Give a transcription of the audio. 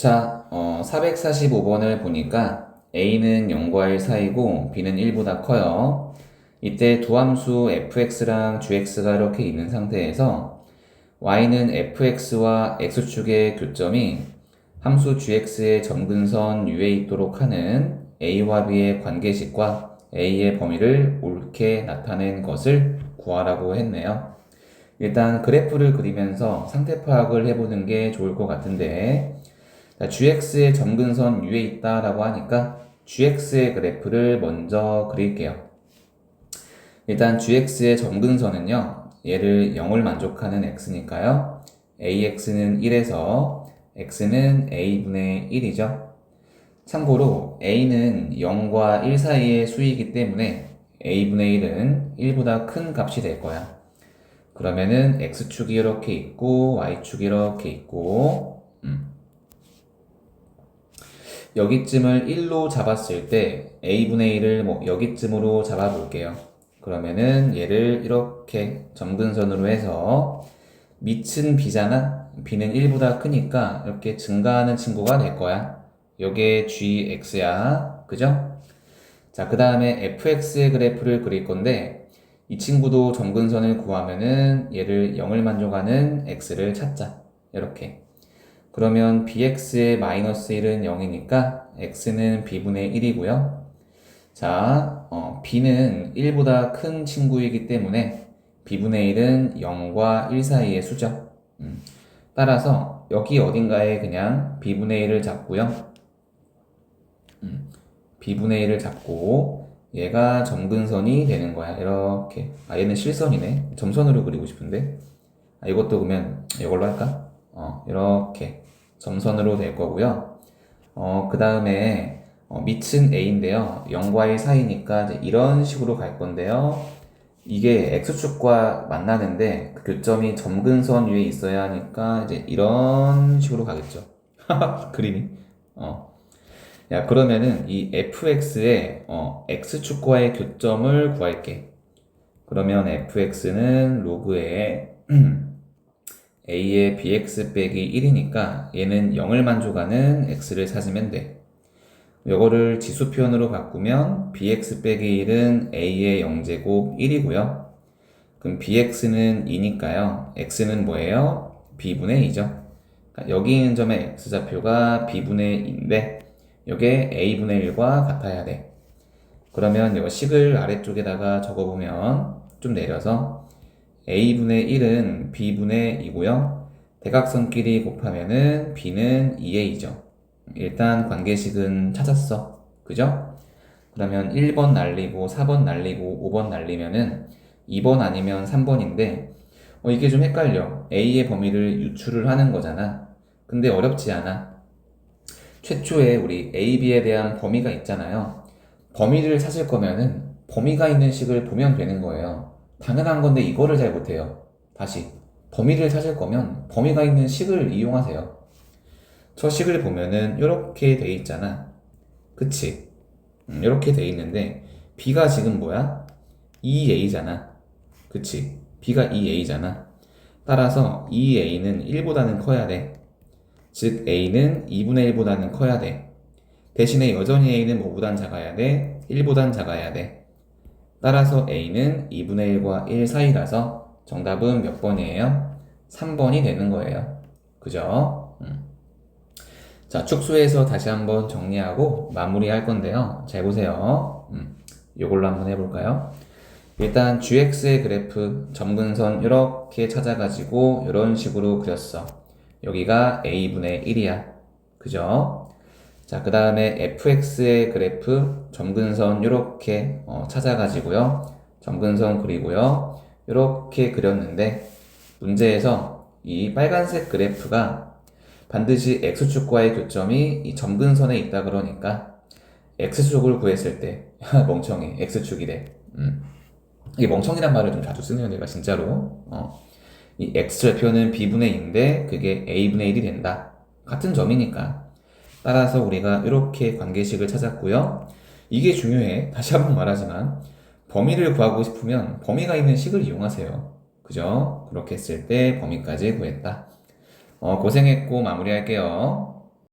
자, 어, 445번을 보니까 a는 0과 1 사이고 b는 1보다 커요. 이때 두 함수 fx랑 gx가 이렇게 있는 상태에서 y는 fx와 x축의 교점이 함수 gx의 점근선 위에 있도록 하는 a와 b의 관계식과 a의 범위를 옳게 나타낸 것을 구하라고 했네요. 일단 그래프를 그리면서 상태 파악을 해보는 게 좋을 것 같은데 자, gx의 점근선 위에 있다라고 하니까 gx의 그래프를 먼저 그릴게요. 일단 gx의 점근선은요. 얘를 0을 만족하는 x니까요. ax는 1에서 x는 a분의 1이죠. 참고로 a는 0과 1 사이의 수이기 때문에 a분의 1은 1보다 큰 값이 될 거야. 그러면은 x축이 이렇게 있고 y축이 이렇게 있고 음. 여기쯤을 1로 잡았을 때 a분의 1을 뭐 여기쯤으로 잡아볼게요. 그러면은 얘를 이렇게 점근선으로 해서 밑은 b잖아? b는 1보다 크니까 이렇게 증가하는 친구가 될 거야. 요게 gx야. 그죠? 자, 그 다음에 fx의 그래프를 그릴 건데 이 친구도 점근선을 구하면은 얘를 0을 만족하는 x를 찾자. 이렇게. 그러면 bx의 마이너스 1은 0이니까 x는 b분의 1이고요. 자, 어, b는 1보다 큰 친구이기 때문에 b분의 1은 0과 1 사이의 수죠. 음. 따라서 여기 어딘가에 그냥 b분의 1을 잡고요. 음. b분의 1을 잡고 얘가 점근선이 되는 거야. 이렇게. 아, 얘는 실선이네. 점선으로 그리고 싶은데. 아, 이것도 그러면 이걸로 할까? 어, 이렇게 점선으로 될 거고요. 어, 그 다음에 어, 밑은 a인데요. 0과 1 사이니까 이런 식으로 갈 건데요. 이게 x축과 만나는데 그 교점이 점근선 위에 있어야 하니까 이제 이런 식으로 가겠죠. 그림이. 어. 야, 그러면은 이 fx의 어, x축과의 교점을 구할게. 그러면 fx는 로그에 a의 bx 빼기 1이니까 얘는 0을 만족하는 x를 찾으면 돼. 이거를 지수 표현으로 바꾸면 bx 빼기 1은 a의 0제곱 1이고요. 그럼 bx는 2니까요. x는 뭐예요? b분의 2죠. 그러니까 여기 있는 점의 x좌표가 b분의 2인데 이게 a분의 1과 같아야 돼. 그러면 이 식을 아래쪽에다가 적어보면 좀 내려서 a분의 1은 b분의 2고요. 대각선끼리 곱하면은 b는 2a죠. 일단 관계식은 찾았어. 그죠? 그러면 1번 날리고 4번 날리고 5번 날리면은 2번 아니면 3번인데 어, 이게 좀 헷갈려. a의 범위를 유출을 하는 거잖아. 근데 어렵지 않아. 최초에 우리 a, b에 대한 범위가 있잖아요. 범위를 찾을 거면은 범위가 있는 식을 보면 되는 거예요. 당연한 건데 이거를 잘 못해요. 다시 범위를 찾을 거면 범위가 있는 식을 이용하세요. 저 식을 보면은 이렇게 돼 있잖아. 그치? 음, 이렇게 돼 있는데 b가 지금 뭐야? 2a잖아. 그치? b가 2a잖아. 따라서 2a는 1보다는 커야 돼. 즉 a는 2분의 1보다는 커야 돼. 대신에 여전히 a는 뭐보단 작아야 돼? 1보단 작아야 돼. 따라서 a는 2분의 1과 1 사이라서 정답은 몇 번이에요? 3번이 되는 거예요. 그죠? 음. 자, 축소해서 다시 한번 정리하고 마무리할 건데요. 잘 보세요. 음. 이걸로 한번 해볼까요? 일단 gx의 그래프 점근선 이렇게 찾아가지고 이런 식으로 그렸어. 여기가 a분의 1이야. 그죠? 자, 그 다음에 fx의 그래프 점근선 이렇게 어, 찾아가지고요. 점근선 그리고요. 이렇게 그렸는데 문제에서 이 빨간색 그래프가 반드시 x축과의 교점이 이 점근선에 있다 그러니까 x축을 구했을 때 멍청해 x축이래. 음. 이게 멍청이란 말을 좀 자주 쓰네요, 내가 진짜로. 어. 이 x좌표는 b분의 2인데 그게 a분의 1이 된다. 같은 점이니까. 따라서 우리가 이렇게 관계식을 찾았고요. 이게 중요해. 다시 한번 말하지만 범위를 구하고 싶으면 범위가 있는 식을 이용하세요. 그죠? 그렇게 했을 때 범위까지 구했다. 어, 고생했고 마무리할게요.